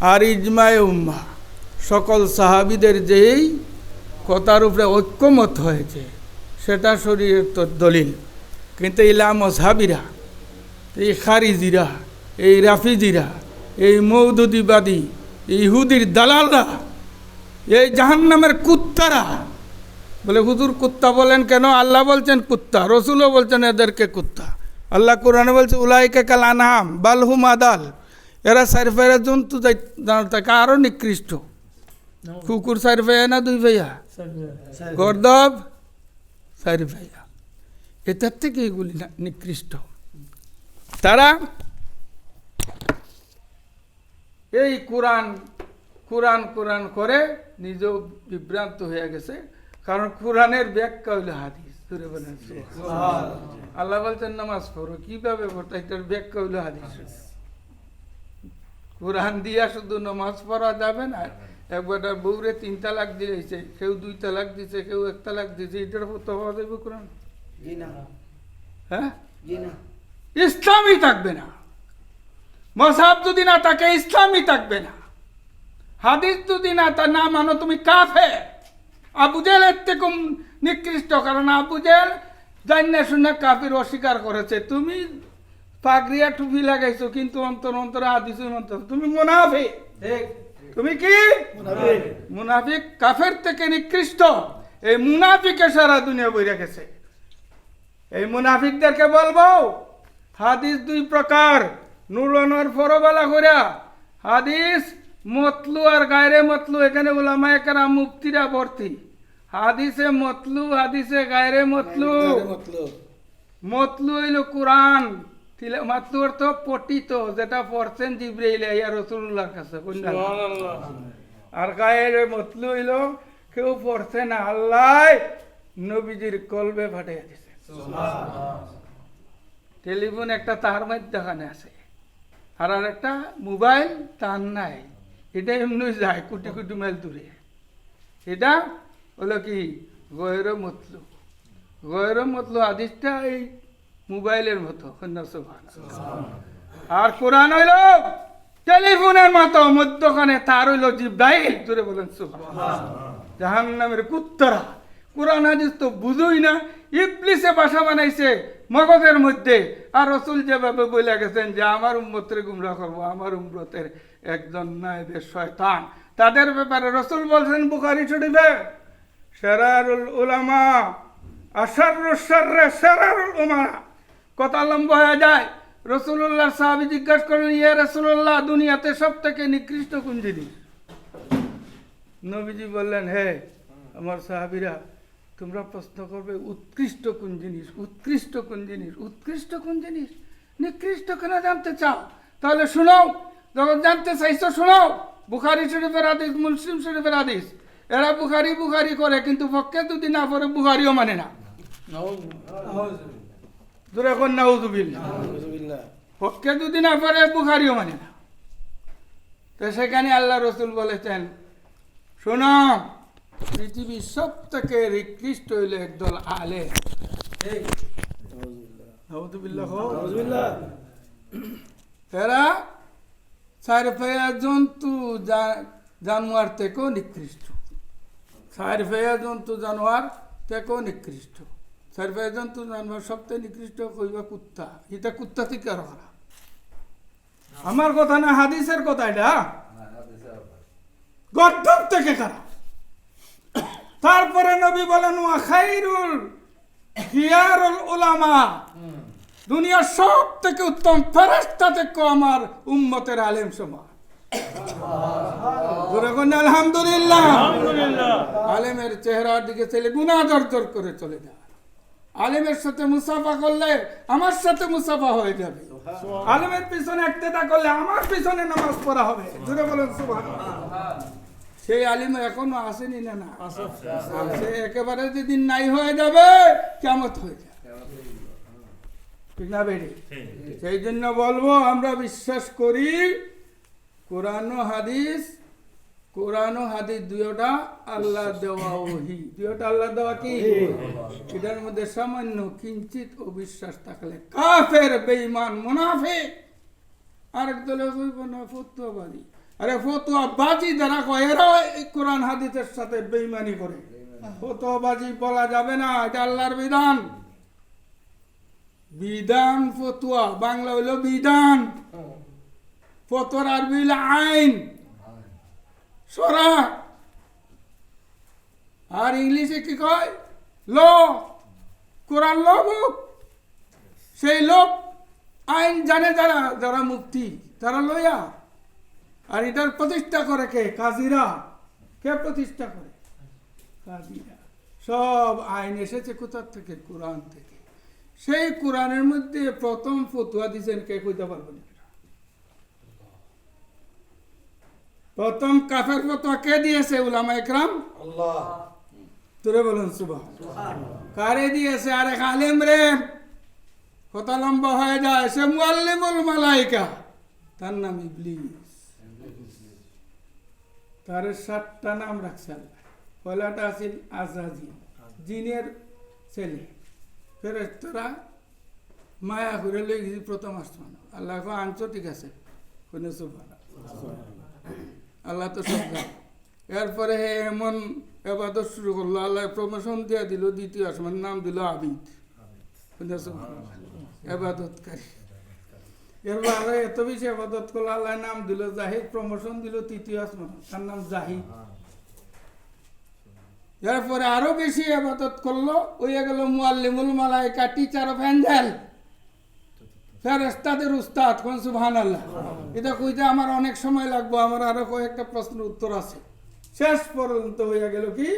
আর ইজমায় উম্মা, সকল সাহাবিদের যেই কথার উপরে ঐক্যমত হয়েছে, সেটা শরীরের তো দলিল। কিন্তু ইলা মজহাবিরা, এই খারিজিরা, এই রাফিজিরা, এই মৌদুদিবাদী, ইহুদির দালালরা, এই জাহান্নামের কুত্তারা বলে, হুজুর, কুত্তা বলেন কেন? আল্লাহ বলছেন কুত্তা, রসুলও বলছেন এদেরকে কুত্তা। আল্লাহ কোরআনে বলছে, উলাইকে কাল আনহাম বালহুম আদাল। এরা সাইরফেরা জন্তু থেকে আরও নিকৃষ্ট। কুকুর সাইর ভাইয়া না দুই ভাইয়া? গর্দব সাইর ভাইয়া এটার থেকে এগুলি নিকৃষ্ট। তারা এই কোরআন কোরআন কোরআন করে নিজেও বিভ্রান্ত হয়ে গেছে। কারণ কোরআনের ব্যাখ্যা হইল হাদিস। ধরে বলেন সুবহান। আল্লাহ বলছেন নামাজ পড়ো। কীভাবে পড়তো এটার ব্যাখ্যা হইল হাদিস। কোরআন দিয়া শুধু নমাজ পড়া যাবে না। একবার বউরে তিন তালাক দিয়েছে কেউ দুই তালাক দিছে কেউ এক তালাক দিছে এটার তো হওয়া যাবে কোরআন? হ্যাঁ? ইসলামই থাকবে না। মসাব যদি না থাকে ইসলামই থাকবে না। হাদিস যদি না তা না মানো তুমি কাফে আবু জেলের থেকে নিকৃষ্ট কারণ আবু জেল জান্না শুনে কাফির অস্বীকার করেছে। তুমি পাগড়িয়া টুপি লাগাইছো কিন্তু অন্তর অন্তরে হাদিসের অন্তর তুমি মুনাফি ঠিক। তুমি কি? মুনাফিক। কাফের থেকে নিকৃষ্ট। এই মুনাফিকে সারা দুনিয়া বইরা গেছে এই মুনাফিকদেরকে বলব হাদিস দুই প্রকার। নুরনের ফরবালা কইরা হাদিস মতলু আর গায়রে মতলু এখানে ওলামা একরা মুক্তিরা ভর্তি। হাদিসে মতলু হাদিসে গায়রে মতলু। মতলু হইল কোরআন। তিলা- মাতলু অর্থ পঠিত যেটা পড়ছেন জিব্রাইল ইয়া রসুল্লাহর কাছে আর গায়ের মতলু হইল কেউ পড়ছে না আল্লাহ নবীজির কলবে ফাটিয়ে দিছে। টেলিফোন একটা তার মধ্যখানে আছে। আর আর একটা মোবাইল তার নাই। এটা এমনি যায় কোটি কোটি মাইল দূরে এটা হলো কি গয়ের মতলু। গয়ের মতলু আদিসটা এই মোবাইলের মতো। আর কোরআন হইল টেলিফোনের মতো, মধ্যখানে তার হইল জিব্রাইল। জুড়ে বলেন সুবহান। জাহান্নামের কুত্তরা। কোরআন, হাদিস তো বুঝুই না। ইবলিসে বাসা বানাইছে মগজের মধ্যে। আর রসুল যেভাবে বলে গেছেন যে, আমার উম্মতের গুমরা করব, আমার উম্মতের একজন নায়বের শয়তান। তাদের ব্যাপারে রসুল বলছেন, বুখারি শরীফে, সেরারুল উলামা শাররে, সেরারুল উমারা। কথা লম্বা হয়ে যায়। রসুল্লাহ সাহাবি জিজ্ঞাসা করলেন ইয়ে রসুল্লাহ দুনিয়াতে সব থেকে নিকৃষ্ট কোন জিনিস? নবীজি বললেন, হে আমার সাহাবিরা, তোমরা প্রশ্ন করবে, উৎকৃষ্ট কোন জিনিস? উৎকৃষ্ট কোন জিনিস? উৎকৃষ্ট কোন জিনিস? নিকৃষ্ট কেন জানতে চাও? তাহলে শোনাও। যখন জানতে চাইছো, শোনাও। বুখারি শরীফের আদিস মুসলিম শরীফের আদিস এরা বুখারি বুখারি করে, কিন্তু পক্ষে দুদিন না পড়ে, বুখারিও মানে না। দূরে এখন নাউজুবিল্লাহ। পক্ষে যদি না পারে বুখারিও মানে না। তো সেখানে আল্লাহ রসুল বলেছেন শোনো পৃথিবীর সব থেকে নিকৃষ্ট হইল একদল আলে এরা চার ফেয়া জন্তু জানোয়ার থেকেও নিকৃষ্ট। চার জন্তু জানোয়ার থেকেও নিকৃষ্ট। চার ফেয়া জন্তু জানোয়ার সবথেকে নিকৃষ্ট কইবা কুত্তা। এটা কুত্তা থেকে আরও আমার কথা না হাদিসের কথা এটা? গদ্দর থেকে খারাপ। তারপরে নবী বলেন ওয়া খাইরুল খিয়ারুল উলামা। দুনিয়ার সব থেকে উত্তম ফেরেস্তা থেকে আমার উম্মতের আলেম সমাজ। আলহামদুলিল্লাহ। আলেমের চেহারার দিকে ছেলে গুণা দরদর করে চলে যায়। আলেমের সাথে মুসাফা করলে আমার সাথে মুসাফা হয়ে যাবে। আলেমের পিছনে একতেদা করলে আমার পিছনে নামাজ পড়া হবে। জোরে বলেন সেই আলিম এখনও আসেনি না না? সে একেবারে যেদিন নাই হয়ে যাবে কেমত হয়ে যাবে। ঠিক না বেড়ে? সেই জন্য বলব আমরা বিশ্বাস করি কোরআন হাদিস কোরআন ও হাদিস দুইটা আল্লাহ দেওয়া ওহি। আল্লাহ দেওয়া কি? এটার মধ্যে সামান্য কিঞ্চিত অবিশ্বাস থাকলে কাফের বেঈমান মুনাফিক। আরেক দলে হইব না ফতুয়াবাদী আরে ফতুয়া বাজি দ্বারা কয়? কোরআন হাদিসের সাথে বেইমানি করে। ফতুয়া বাজি বলা যাবে না এটা আল্লাহর বিধান। বিধান ফতুয়া বাংলা হইল বিধান। ফতোয়ার আরবি হইল আইন। সরা। আর ইংলিশে কি কয়? ল। কোরআন ল বুক। সেই লোক আইন জানে যারা যারা মুক্তি, তারা লইয়া। আর এটার প্রতিষ্ঠা করে কে? কাজীরা। কে প্রতিষ্ঠা করে? কাজীরা। সব আইন এসেছে কোথার থেকে? কোরআন থেকে। সেই কোরআনের মধ্যে প্রথম ফতুয়া দিয়েছেন কে? কইতে পারবেন প্রথম কাফের ফতুয়া কে দিয়েছে উলামা একরাম? আল্লাহ। তোরে বলুন সুবাহ কারে দিয়েছে? আরে আলেম রে। কথা লম্বা হয়ে যায়। সে মুআল্লিমুল মালাইকা। তার নাম ইবলিস। তার সাতটা নাম রাখছে আল্লাহ। পয়লাটা আছিল আজাজি। জিনের ছেলে। ফেরেস্তারা মায়া করে লই গেছি প্রথম আসমান। আল্লাহ আনছো ঠিক আছে। কোনে সুবাহ আল্লাহ তো সব জানে। এরপরে হে এমন এবাদত শুরু করল, আল্লাহ প্রমোশন দিয়ে দিল, দ্বিতীয় আসমান, নাম দিল আবিদ। এবাদতকারী। এরপর আরও এত বেশি আবাদত করল, আল্লাহ নাম দিল জাহিদ প্রমোশন দিল তৃতীয় আসমান, তার নাম জাহিদ। এরপরে আরও বেশি আবাদত করল ওই গেল মুআল্লিমুল মালাইকা টিচার অফ অ্যাঞ্জেল ফেরেস্তাদের উস্তাদ, কোন সুবহান আল্লাহ এটা কইতে আমার অনেক সময় লাগবো, আমার আরও কয়েকটা প্রশ্নের উত্তর আছে। শেষ পর্যন্ত হইয়া গেল কি?